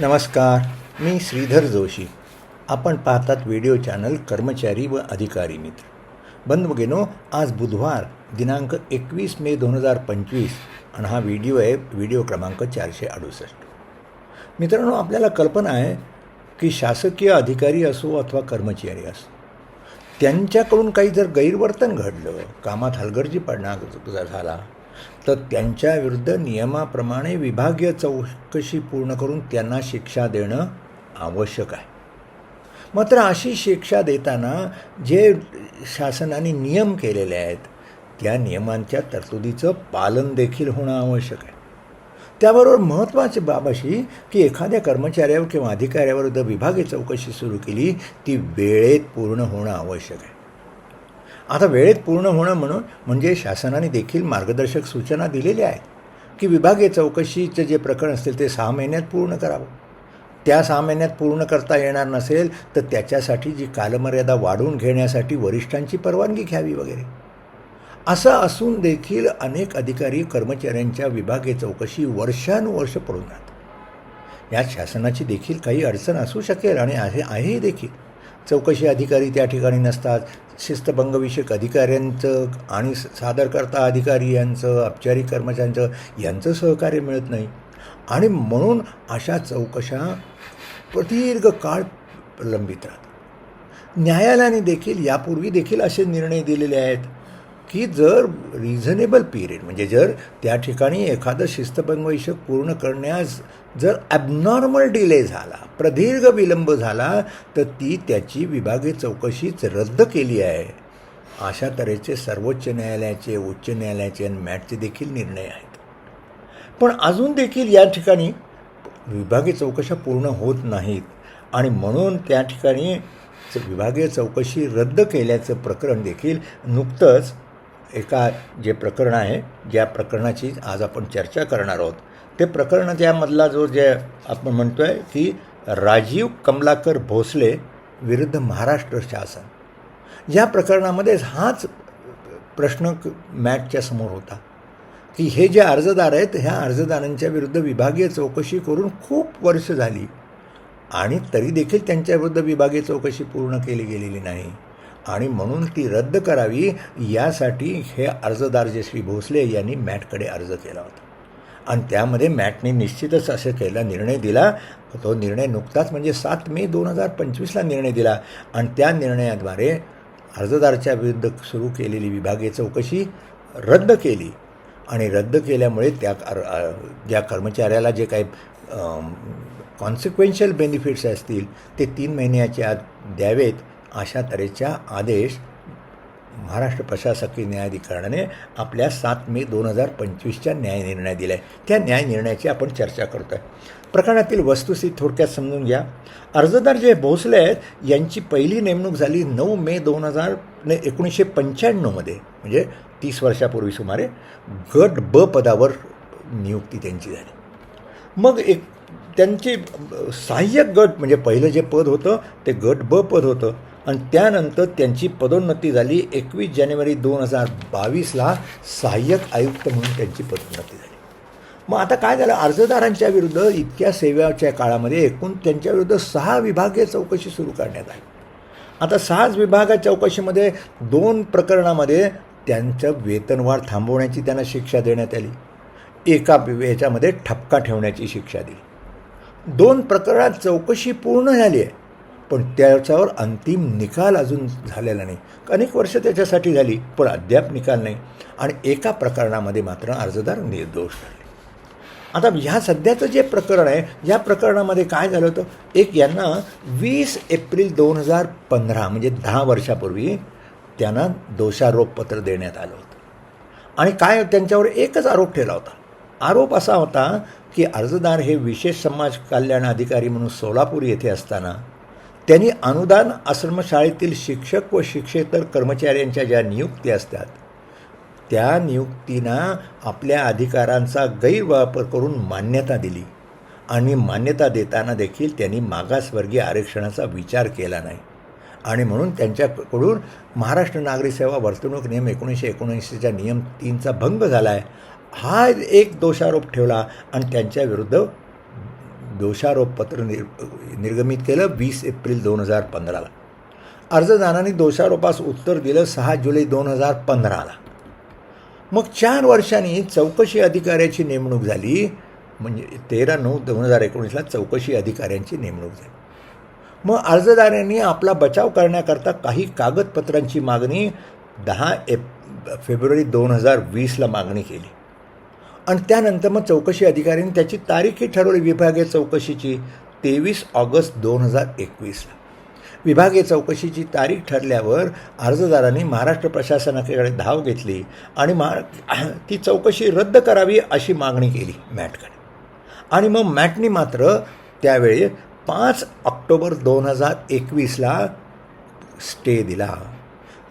नमस्कार मी श्रीधर जोशी. आपण पाहतात व्हिडिओ चॅनल कर्मचारी व अधिकारी मित्र. बंधुभगिनो आज बुधवार दिनांक एकवीस मे दोन हजार पंचवीस आणि हा व्हिडिओ आहे व्हिडिओ क्रमांक चारशे अडुसष्ट. मित्रांनो आपल्याला कल्पना आहे की शासकीय अधिकारी असो अथवा कर्मचारी असो त्यांच्याकडून काही जर गैरवर्तन घडलं कामात हलगर्जीपणा झाला तर त्यांच्याविरुद्ध नियमाप्रमाणे विभागीय चौकशी पूर्ण करून त्यांना शिक्षा देणं आवश्यक आहे. मात्र अशी शिक्षा देताना जे शासनाने नियम केलेले आहेत त्या नियमांच्या तरतुदीचं पालन देखील होणं आवश्यक आहे. त्याबरोबर महत्त्वाची बाब अशी की एखाद्या कर्मचाऱ्यावर किंवा अधिकाऱ्याविरुद्ध विभागीय चौकशी सुरू केली ती वेळेत पूर्ण होणं आवश्यक आहे. आता वेळेत पूर्ण होणं म्हणून म्हणजे शासनाने देखील मार्गदर्शक सूचना दिलेल्या आहेत की विभागीय चौकशीचं जे प्रकरण असेल ते सहा महिन्यात पूर्ण करावं. त्या सहा महिन्यात पूर्ण करता येणार नसेल तर त्याच्यासाठी जी कालमर्यादा वाढवून घेण्यासाठी वरिष्ठांची परवानगी घ्यावी वगैरे. असं असून देखील अनेक अधिकारी कर्मचाऱ्यांच्या विभागीय चौकशी वर्षानुवर्ष पडून राहतात. यात शासनाची देखील काही अडचण असू शकेल आणि आहे आहे देखील. चौकशी अधिकारी त्या ठिकाणी नसतात शिस्तभंगविषयक अधिकाऱ्यांचं आणि सादरकर्ता अधिकारी यांचं औपचारिक कर्मचाऱ्यांचं यांचं सहकार्य मिळत नाही. आणि म्हणून अशा चौकशा प्रदीर्घ काळ प्रलंबित राहतात. न्यायालयाने देखील यापूर्वी देखील असे निर्णय दिलेले आहेत. की जर रिझनेबल पिरियड म्हणजे जर त्या ठिकाणी एखादं शिस्तभंगविषयक पूर्ण करण्यास जर ॲबनॉर्मल डिले झाला प्रदीर्घ विलंब झाला तर ती त्याची विभागीय चौकशीच रद्द केली आहे. अशा तऱ्हेचे सर्वोच्च न्यायालयाचे उच्च न्यायालयाचे आणि मॅटचे देखील निर्णय आहेत. पण अजून देखील या ठिकाणी विभागीय चौकशा पूर्ण होत नाहीत आणि म्हणून त्या ठिकाणी विभागीय चौकशी रद्द केल्याचं प्रकरण देखील नुकतंच एका जे प्रकरण आहे ज्या प्रकरणाची आज आपण चर्चा करणार आहोत ते प्रकरण त्यामधला जो जे आपण म्हणतो आहे की राजीव कमलाकर भोसले विरुद्ध महाराष्ट्र शासन. या प्रकरणामध्ये हाच प्रश्न मॅटच्या समोर होता. की हे जे अर्जदार आहेत ह्या अर्जदारांच्या विरुद्ध विभागीय चौकशी करून खूप वर्ष झाली आणि तरी देखील त्यांच्याविरुद्ध विभागीय चौकशी पूर्ण केली गेलेली नाही. आणि म्हणून ती रद्द करावी यासाठी हे अर्जदार जे श्री भोसले यांनी मॅटकडे अर्ज केला होता. आणि त्यामध्ये मॅटने निश्चितच असं केला निर्णय दिला. तो निर्णय नुकताच म्हणजे सात मे दोन हजार पंचवीसला निर्णय दिला. आणि त्या निर्णयाद्वारे अर्जदाराच्या विरुद्ध सुरू केलेली विभागीय चौकशी रद्द केली. आणि रद्द केल्यामुळे त्या ज्या कर्मचाऱ्याला जे काही कॉन्सिक्वेन्शियल बेनिफिट्स असतील ते तीन महिन्याच्या आत द्यावेत. अशा तऱ्हेच्या आदेश महाराष्ट्र प्रशासकीय न्यायाधिकरणाने आपल्या सात मे दोन हजार पंचवीसच्या न्याय निर्णय दिला आहे त्या न्याय निर्णयाची आपण चर्चा करतो आहे प्रकरणातील वस्तुस्थिती थोडक्यात समजून घ्या. अर्जदार जे भोसले आहेत यांची पहिली नेमणूक झाली नऊ मे दोन हजार एकोणीसशे पंच्याण्णवमध्ये म्हणजे तीस वर्षापूर्वी सुमारे. गट ब पदावर नियुक्ती त्यांची झाली. मग एक त्यांची सहाय्यक गट म्हणजे पहिलं जे पद होतं ते गट ब पद होतं. आणि त्यानंतर त्यांची पदोन्नती झाली. एकवीस जानेवारी दोन हजार बावीसला सहाय्यक आयुक्त म्हणून त्यांची पदोन्नती झाली. मग आता काय झालं? अर्जदारांच्या विरुद्ध इतक्या सेवेच्या काळामध्ये एकूण त्यांच्याविरुद्ध सहा विभागीय चौकशी सुरू करण्यात आली. आता सहाच विभागा चौकशीमध्ये दोन प्रकरणामध्ये त्यांचं वेतनवाढ थांबवण्याची त्यांना शिक्षा देण्यात आली. एका याच्यामध्ये ठपका ठेवण्याची शिक्षा दिली. दोन प्रकरणात चौकशी पूर्ण झाली आहे. पण त्याच्यावर अंतिम निकाल अजून झालेला नाही. अनेक वर्ष त्याच्यासाठी झाली पण अद्याप निकाल नाही. आणि एका प्रकरणामध्ये मात्र अर्जदार निर्दोष ठरले आता ह्या सध्याचं जे प्रकरण आहे या प्रकरणामध्ये काय झालं होतं? एक यांना वीस एप्रिल दोन हजार पंधरा म्हणजे दहा वर्षापूर्वी त्यांना दोषारोपपत्र देण्यात आलं होतं. आणि काय त्यांच्यावर एकच आरोप ठेवला होता? आरोप असा होता की अर्जदार हे विशेष समाज कल्याण अधिकारी म्हणून सोलापूर येथे असताना त्यांनी अनुदान आश्रमशाळेतील शिक्षक व शिक्षेतर कर्मचाऱ्यांच्या ज्या नियुक्ती असतात त्या नियुक्तींना आपल्या अधिकारांचा गैरवापर करून मान्यता दिली. आणि मान्यता देताना देखील त्यांनी मागासवर्गीय आरक्षणाचा विचार केला नाही. आणि म्हणून त्यांच्याकडून महाराष्ट्र नागरी सेवा वर्तणूक नियम एकोणीसशे एकोणऐंशीचा नियम तीनचा भंग झाला आहे हा एक दोषारोप ठेवला आणि त्यांच्याविरुद्ध दोषारोपपत्र निर निर्गमित केलं वीस एप्रिल दोन हजार पंधराला. अर्जदारांनी दोषारोपास उत्तर दिलं सहा जुलै दोन हजार पंधराला. मग चार वर्षांनी चौकशी अधिकाऱ्याची नेमणूक झाली म्हणजे तेरा नऊ दोन हजार एकोणीसला चौकशी अधिकाऱ्यांची नेमणूक झाली. मग अर्जदारांनी आपला बचाव करण्याकरता काही कागदपत्रांची मागणी दहा एप फेब्रुवारी दोन हजार वीसला मागणी केली. आणि त्यानंतर मग चौकशी अधिकाऱ्यांनी त्याची तारीखही ठरवली. विभागीय चौकशीची तेवीस ऑगस्ट दोन हजार एकवीसला विभागीय चौकशीची तारीख ठरल्यावर अर्जदारांनी महाराष्ट्र प्रशासनाकडे धाव घेतली आणि मा ती चौकशी रद्द करावी अशी मागणी केली मॅटकडे. आणि मग मॅटनी मात्र त्यावेळी पाच ऑक्टोबर दोन हजार एकवीसला स्टे दिला.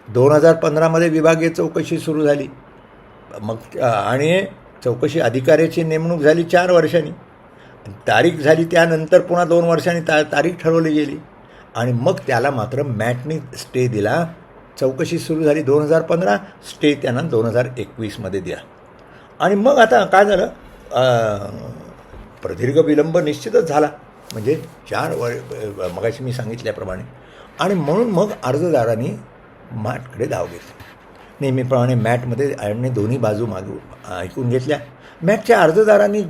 दोन हजार पंधरामध्ये विभागीय चौकशी सुरू झाली. मग आणि चौकशी अधिकाऱ्याची नेमणूक झाली चार वर्षांनी. तारीख झाली त्यानंतर पुन्हा दोन वर्षांनी ता तारीख ठरवली गेली. आणि मग त्याला मात्र मॅटनी स्टे दिला. चौकशी सुरू झाली दोन हजार पंधरा स्टे त्यांना दोन हजार एकवीसमध्ये दिला आणि मग आता काय झालं? प्रदीर्घ विलंब निश्चितच झाला. म्हणजे चार वर मगाशी मी सांगितल्याप्रमाणे. आणि म्हणून मग अर्जदारांनी मॅटकडे धाव घेतली. नेहमीप्रमाणे मॅटमध्ये आयडने दोन्ही बाजू मागू ऐकून घेतल्या. मॅटच्या अर्जदारांनी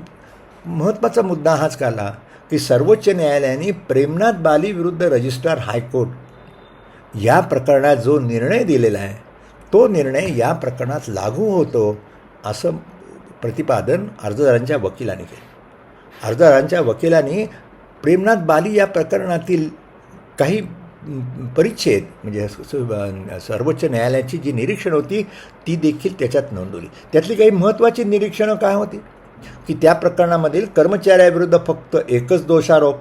महत्त्वाचा मुद्दा हाच काढला की सर्वोच्च न्यायालयाने प्रेमनाथ बाली विरुद्ध रजिस्ट्रार हायकोर्ट या प्रकरणात जो निर्णय दिलेला आहे तो निर्णय या प्रकरणात लागू होतो असं प्रतिपादन अर्जदारांच्या वकिलांनी केलं. अर्जदारांच्या वकिलांनी प्रेमनाथ बाली या प्रकरणातील काही परिच्छेद म्हणजे सर्वोच्च न्यायालयाची जी निरीक्षण होती ती देखील त्याच्यात नोंदवली. त्यातली काही महत्त्वाची निरीक्षणं काय होती? की त्या प्रकरणामधील कर्मचाऱ्याविरुद्ध फक्त एकच दोषारोप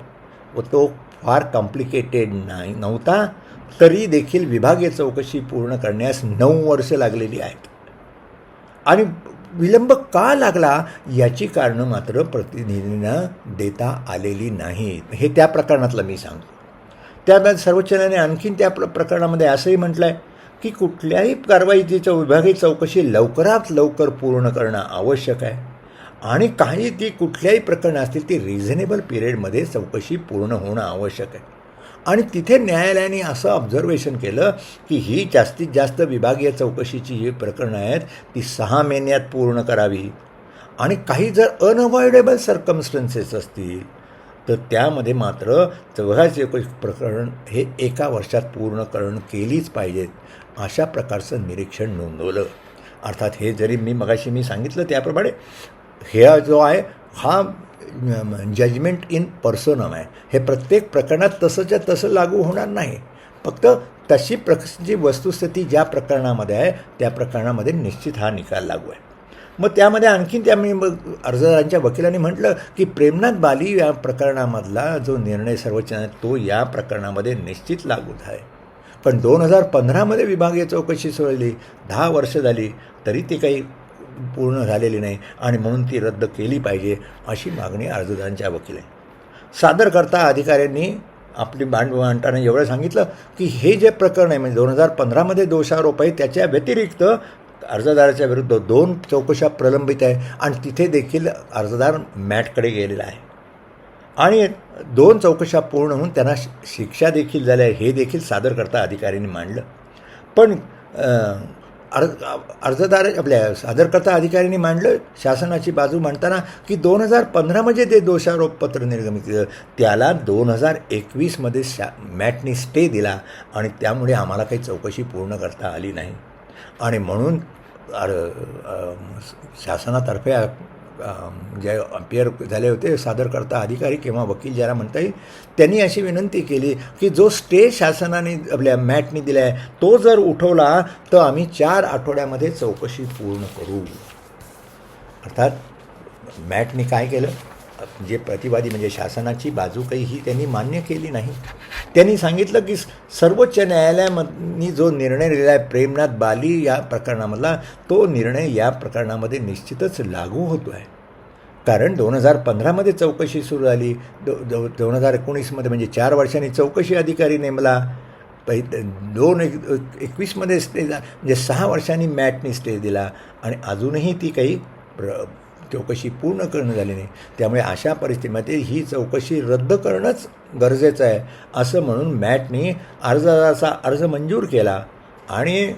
व तो फार कॉम्प्लिकेटेड नाही नव्हता तरी देखील विभागीय चौकशी पूर्ण करण्यास नऊ वर्ष लागलेली आहेत. आणि विलंब का लागला याची कारणं मात्र प्रतिनिधींना देता आलेली नाहीत. हे त्या प्रकरणातलं मी सांगतो. त्याबाद सर्वोच्च न्यायालयाने आणखीन त्या प्र प्रकरणामध्ये असंही म्हटलं आहे की कुठल्याही कारवाईची चौ विभागीय चौकशी लवकरात लवकर पूर्ण करणं आवश्यक आहे. आणि काही ती कुठल्याही प्रकरणं असतील ती रिझनेबल पिरियडमध्ये चौकशी पूर्ण होणं आवश्यक आहे. आणि तिथे न्यायालयाने असं ऑब्झर्वेशन केलं की ही जास्तीत जास्त विभागीय चौकशीची जी प्रकरणं आहेत ती सहा महिन्यात पूर्ण करावी. आणि काही जर अनअवॉइडेबल सर्कमस्टन्सेस असतील तर त्यामध्ये मात्र चौघाचे प्रकरण हे एका वर्षात पूर्णकरण केलीच पाहिजेत अशा प्रकारचं निरीक्षण नोंदवलं. अर्थात हे जरी मी मगाशी मी सांगितलं त्याप्रमाणे हे जो आहे हा जजमेंट इन पर्सोनम आहे. हे प्रत्येक प्रकरणात तसंच्या तसं लागू होणार नाही. फक्त तशी प्रकारची वस्तुस्थिती ज्या प्रकरणामध्ये आहे त्या प्रकरणामध्ये निश्चित हा निकाल लागू आहे. मग त्यामध्ये आणखीन त्या मग अर्जदारांच्या वकिलांनी म्हटलं की प्रेमनाथ बाली या प्रकरणामधला जो निर्णय सर्वोच्च तो या प्रकरणामध्ये निश्चित लागू आहे. पण दोन हजार पंधरामध्ये विभागीय चौकशी सोडली दहा वर्ष झाली तरी ती काही पूर्ण झालेली नाही आणि म्हणून ती रद्द केली पाहिजे अशी मागणी अर्जदारांच्या वकील आहे सादरकर्ता अधिकाऱ्यांनी आपली बांड मांडताना एवढं सांगितलं की हे जे प्रकरण आहे म्हणजे दोन हजार पंधरामध्ये दोषारोप आहे त्याच्या व्यतिरिक्त अर्जदाराच्या विरुद्ध दोन चौकशा प्रलंबित आहे आणि तिथे देखील अर्जदार मॅटकडे गेलेला आहे. आणि दोन चौकशा पूर्ण होऊन त्यांना शिक्षा देखील झाल्या हे देखील सादरकर्ता अधिकाऱ्यांनी मांडलं. पण अर्ज अर्जदार आपल्या सादरकर्ता अधिकाऱ्यांनी मांडलं शासनाची बाजू मांडताना की दोन हजार पंधरामध्ये जे दोषारोपपत्र निर्गमित केलं त्याला दोन हजार एकवीसमध्ये शा मॅटनी स्टे दिला आणि त्यामुळे आम्हाला काही चौकशी पूर्ण करता आली नाही. आणि म्हणून शासनातर्फे जे अपियर झाले होते सादरकर्ता अधिकारी किंवा वकील ज्याला म्हणता येईल त्यांनी अशी विनंती केली की जो स्टे शासनाने आपल्या मॅटनी दिला आहे तो जर उठवला तर आम्ही चार आठवड्यामध्ये चौकशी पूर्ण करू. अर्थात मॅटनी काय केलं? जे प्रतिवादी म्हणजे शासनाची बाजू काही ही त्यांनी मान्य केली नाही. त्यांनी सांगितलं की सर्वोच्च न्यायालयामधनी जो निर्णय दिला आहे प्रेमनाथ बाली या प्रकरणामधला तो निर्णय या प्रकरणामध्ये निश्चितच लागू होतो आहे कारण दोन हजार पंधरामध्ये चौकशी सुरू झाली. दो दो दोन हजार एकोणीसमध्ये म्हणजे चार वर्षांनी चौकशी अधिकारी नेमला. पहि दोन एक एकवीसमध्ये स्टे म्हणजे सहा वर्षांनी मॅटनी स्टे दिला. आणि अजूनही ती काही प्र चौकशी पूर्ण करणं झाली नाही. त्यामुळे अशा परिस्थितीमध्ये ही चौकशी रद्द करणंच गरजेचं आहे असं म्हणून मॅटनी अर्जाचा अर्ज मंजूर केला आणि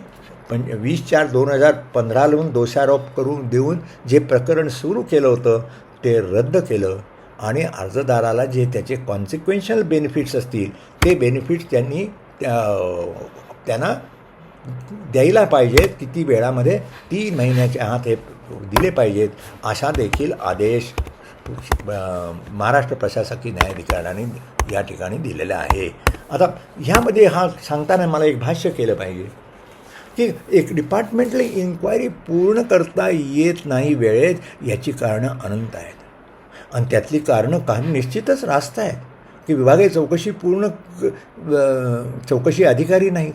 पण वीस चार दोन हजार पंधरालाहून दोषारोप करून देऊन जे प्रकरण सुरू केलं होतं ते रद्द केलं आणि अर्जदाराला जे त्याचे कॉन्सिक्वेन्शियल बेनिफिट्स असतील ते बेनिफिट्स त्यांनी त्या- त्यांना द्यायला पाहिजेत किती वेळामध्ये? तीन महिन्याच्या आत हे दिले पाहिजेत अशा देखील आदेश महाराष्ट्र प्रशासकीय न्यायाधिकरणाने या ठिकाणी दिलेला आहे. आता ह्यामध्ये हा सांगताना मला एक भाष्य केलं पाहिजे की एक डिपार्टमेंटली इन्क्वायरी पूर्ण करता येत नाही वेळेत याची कारणं अनंत आहेत. आणि त्यातली कारणं काही निश्चितच रास्त आहेत की विभागीय चौकशी पूर्ण चौकशी अधिकारी नाहीत.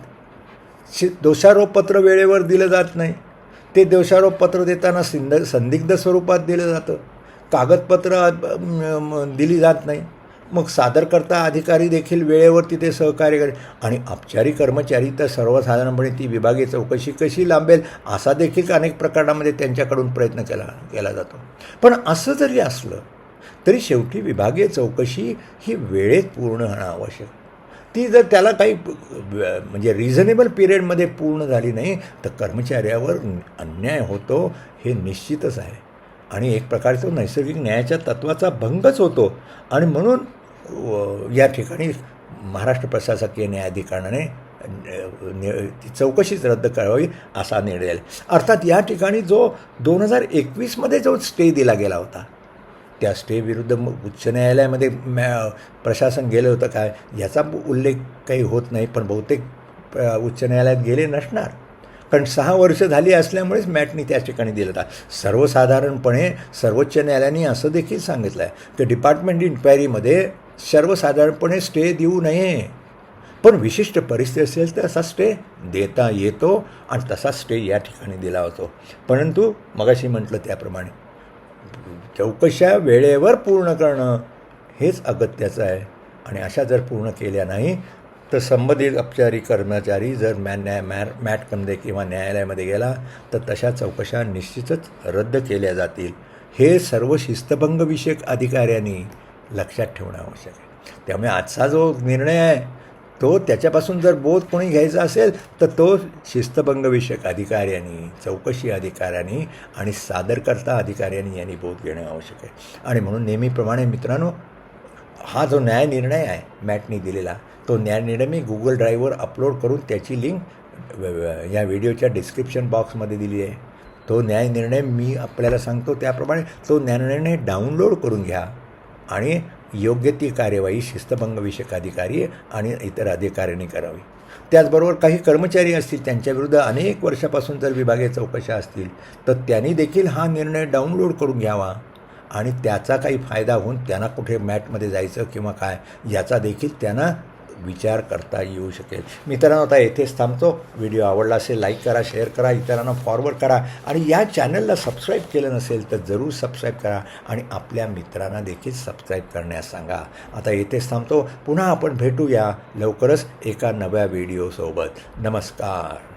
दोषारोपपत्र वेळेवर दिलं जात नाही. ते दोषारोपपत्र देताना सिंद संदिग्ध स्वरूपात दिलं जातं. कागदपत्र दिली जात नाही. मग सादरकर्ता अधिकारी देखील वेळेवर तिथे सहकार्य करेल. आणि औपचारिक कर्मचारी तर सर्वसाधारणपणे ती विभागीय चौकशी कशी लांबेल असा देखील अनेक प्रकरणामध्ये त्यांच्याकडून प्रयत्न केला केला जातो. पण असं जरी असलं तरी शेवटी विभागीय चौकशी ही वेळेत पूर्ण होणं आवश्यक. ती जर त्याला काही म्हणजे रिझनेबल पिरियडमध्ये पूर्ण झाली नाही तर कर्मचाऱ्यावर अन्याय होतो हे निश्चितच आहे. आणि एक प्रकारचा नैसर्गिक न्यायाच्या तत्वाचा भंगच होतो. आणि म्हणून या ठिकाणी महाराष्ट्र प्रशासकीय न्यायाधिकरणाने नि- चौकशीच रद्द करावी असा निर्णय अर्थात या ठिकाणी जो दोन हजार एकवीसमध्ये जो स्टे दिला गेला होता त्या स्टेविरुद्ध उच्च न्यायालयामध्ये मॅ प्रशासन गेलं होतं काय? याचा उल्लेख काही होत नाही पण बहुतेक उच्च न्यायालयात गेले नसणार. कारण सहा वर्ष झाली असल्यामुळेच मॅटनी त्या ठिकाणी दिलं होता. सर्वसाधारणपणे सर्वोच्च न्यायालयाने असं देखील सांगितलं आहे की डिपार्टमेंट इन्क्वायरीमध्ये सर्वसाधारणपणे स्टे देऊ नये. पण विशिष्ट परिस्थिती असेल तर असा स्टे देता येतो आणि तसा स्टे या ठिकाणी दिला होतो. परंतु मगाशी म्हटलं त्याप्रमाणे. चौकशा वेळेवर पूर्ण करणं हेच अगत्याचं आहे. आणि अशा जर पूर्ण केल्या नाही तर संबंधित औपचारिक कर्मचारी जर मॅ न्याय मॅ मॅटमध्ये किंवा न्यायालयामध्ये गेला तर तशा चौकशा निश्चितच रद्द केल्या जातील. हे सर्व शिस्तभंगविषयक अधिकाऱ्यांनी लक्षात ठेवणं आवश्यक आहे. त्यामुळे आजचा जो निर्णय आहे तो त्याच्यापासून जर बोध कोणी घ्यायचा असेल तर तो शिस्तभंगविषयक अधिकाऱ्यांनी चौकशी अधिकाऱ्यांनी आणि सादरकर्ता अधिकाऱ्यांनी यांनी बोध घेणं आवश्यक आहे. आणि म्हणून नेहमीप्रमाणे मित्रांनो हा जो न्याय निर्णय आहे मॅटनी दिलेला तो न्याय निर्णय मी गुगल ड्राईव्हवर अपलोड करून त्याची लिंक या व्हिडिओच्या डिस्क्रिप्शन बॉक्समध्ये दिली आहे. तो न्याय निर्णय मी आपल्याला सांगतो त्याप्रमाणे तो न्यायनिर्णय डाउनलोड करून घ्या आणि योग्य ती कार्यवाही शिस्तभंगविषयक अधिकारी आणि इतर अधिकाऱ्यांनी करावी. त्याचबरोबर काही कर्मचारी असतील त्यांच्याविरुद्ध अनेक वर्षापासून जर विभागीय चौकशा असतील तर त्यांनी देखील हा निर्णय डाउनलोड करून घ्यावा आणि त्याचा काही फायदा होऊन त्यांना कुठे मॅटमध्ये जायचं किंवा काय याचा देखील त्यांना विचार करता येऊ शकेल. मित्रांनो आता येथेच थांबतो. व्हिडिओ आवडला असेल लाईक करा शेअर करा इतरांना फॉरवर्ड करा आणि या चॅनलला सबस्क्राईब केलं नसेल तर जरूर सबस्क्राईब करा आणि आपल्या मित्रांना देखील सबस्क्राईब करण्यास सांगा. आता येथेच थांबतो. पुन्हा आपण भेटूया लवकरच एका नव्या व्हिडिओसोबत नमस्कार.